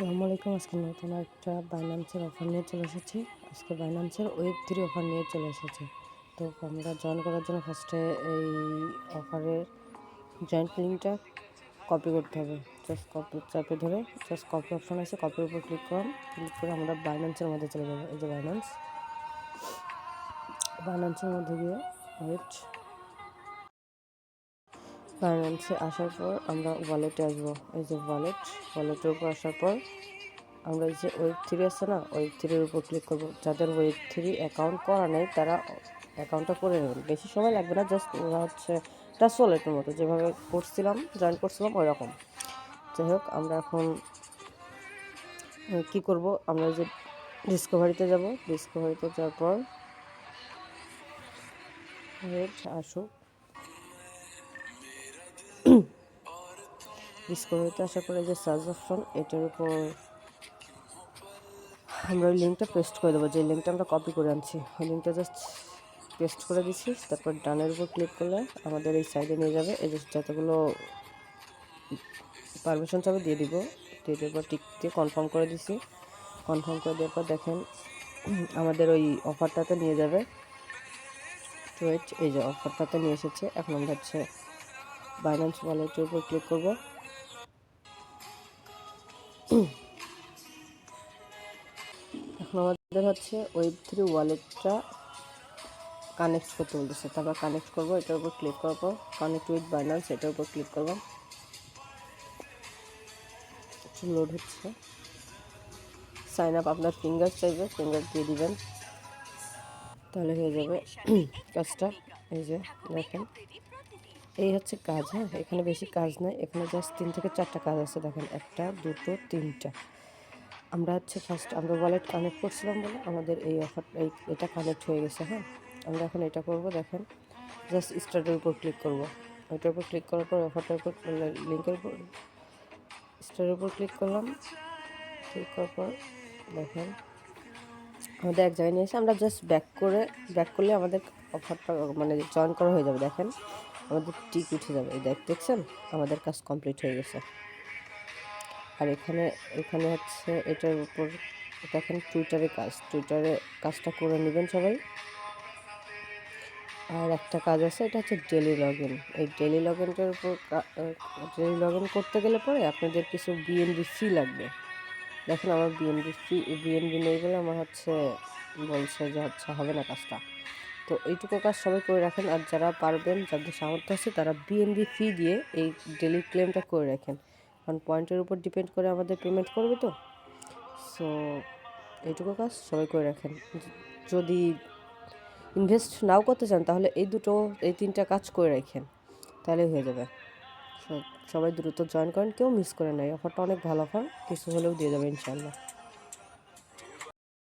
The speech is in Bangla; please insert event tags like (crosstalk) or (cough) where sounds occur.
আসসালামু আলাইকুম। আজকে নতুন একটা বাইনান্সের অফার নিয়ে চলে এসেছি। আজকে বাইন্যান্সের ওয়েব থ্রি অফার নিয়ে চলে এসেছি। তো আমরা জয়েন করার জন্য ফার্স্টে এই অফারের জয়েন্ট লিঙ্কটা কপি করতে হবে। জাস্ট কপি চাপে ধরে জাস্ট কপি অপশন আছে কপির উপর ক্লিক করুন। ক্লিক করে আমরা বাইনান্সের মধ্যে চলে যাব। এই যে বাইন্যান্স বাইন্যান্সের মধ্যে গিয়ে ওয়েট ফাইন্যান্সে আসার পর আমরা ওয়ালেটে আসব। এই যে ওয়ালেট ওয়ালেটের উপর আসার পর আমরা যে ওয়েব থ্রি আছে না ওয়েব থ্রির উপর ক্লিক করব। যাদের ওয়েব থ্রি অ্যাকাউন্ট করা নেই, তারা অ্যাকাউন্টটা করে নেবেন। বেশি সময় লাগবে না জাস্ট ওরা হচ্ছে টাচ ওয়ালেটের মতো। যেভাবে করছিলাম জয়েন করছিলাম ওই রকম যাই হোক, আমরা এখন কি করব? আমরা যে ডিসকভারিতে যাব। ডিসকভারিতে যাওয়ার পর আসুক। ডিসকভারিতে আসার পরে যে সার্চ অপশন এটার উপর আমরা ওই লিঙ্কটা পেস্ট করে দেবো। যে লিঙ্কটা আমরা কপি করে আনছি। ওই লিঙ্কটা জাস্ট পেস্ট করে দিচ্ছি তারপর ডানের উপর ক্লিক করলে আমাদের এই সাইডে নিয়ে যাবে। এই যে যতগুলো পারমিশন চাবে দিয়ে দিব। দিয়ে দেওয়ার পর টিক দিয়ে কনফার্ম করে দিছি। কনফার্ম করে দেওয়ার পর দেখেন আমাদের ওই অফারটাতে নিয়ে যাবে। তো এই যে অফারটাতে নিয়ে এসেছে। এখন আমরা হচ্ছে বাইন্যান্স ওয়ালেটের উপর ক্লিক করব। এখন আমাদের হচ্ছে ওয়েব থ্রি ওয়ালেটটা কানেক্ট করতে বলতেছে। তারপর কানেক্ট করব, এটার উপর ক্লিক করব। কানেক্ট উইথ বাইন্যান্স এটার উপর ক্লিক করব। লোড হচ্ছে। সাইন আপ আপনার ফিঙ্গার চাইবে ফিঙ্গার দিয়ে দিবেন। তাহলে হয়ে যাবে (clears throat) কাজটা, এই যে দেখেন। এই হচ্ছে কাজ হ্যাঁ? এখানে বেশি কাজ নাই। এখানে জাস্ট তিন থেকে চারটা কাজ আছে, দেখেন। একটা, দুটো, তিনটা। আমরা হচ্ছে ফার্স্ট আমরা ওয়ালেট কানেক্ট করছিলাম বলে আমাদের এই অফার এই এটা কানেক্ট হয়ে গেছে হ্যাঁ? আমরা এখন এটা করব, দেখেন। জাস্ট স্টার্টের উপর ক্লিক করব। ওইটার উপর ক্লিক করার পর অফারটার উপর লিঙ্কের উপর স্টারের উপর ক্লিক করলাম। ক্লিক করার পর, দেখেন। আমাদের এক জায়গায় নিয়ে এসে আমরা জাস্ট ব্যাক করে ব্যাক করলে আমাদের অফারটা মানে জয়েন করা হয়ে যাবে, দেখেন। আমাদের টিক উঠে যাবে। এই দেখ, দেখছেন? আমাদের কাজ কমপ্লিট হয়ে গেছে। আর এখানে এখানে হচ্ছে এটার উপর, এটা এখন টুইটারে কাজ। টুইটারে কাজটা করে নেবেন সবাই। আর একটা কাজ আছে, এটা হচ্ছে ডেলি লগ ইন এই ডেলি লগ ইনটার উপর ডেলি লগ ইন করতে গেলে পরে আপনাদের কিছু বিএনবি ফি লাগবে। দেখেন আমার বিএনবি ফি বিএনবি নেই বলে আমার হচ্ছে বলছে যে হচ্ছে হবে না কাজটা। তো এইটুকু কাজ সবাই করে রাখেন আর যারা পারবেন, যাদের সামর্থ্য আছে তারা বিএনবি ফি দিয়ে এই ডেলি ক্লেমটা করে রাখেন। কারণ পয়েন্টের উপর ডিপেন্ড করে আমাদের পেমেন্ট করবে তো। সো এইটুকু কাজ সবাই করে রাখেন। যদি ইনভেস্ট নাও করতে চান, তাহলে এই দুটো, এই তিনটা কাজ করে রাখেন। তাহলে হয়ে যাবে। সবাই দ্রুত জয়েন করেন, কেউ মিস করে নেয় অফারটা অনেক ভালো অফার কিছু হলেও দিয়ে যাবে ইনশাল্লাহ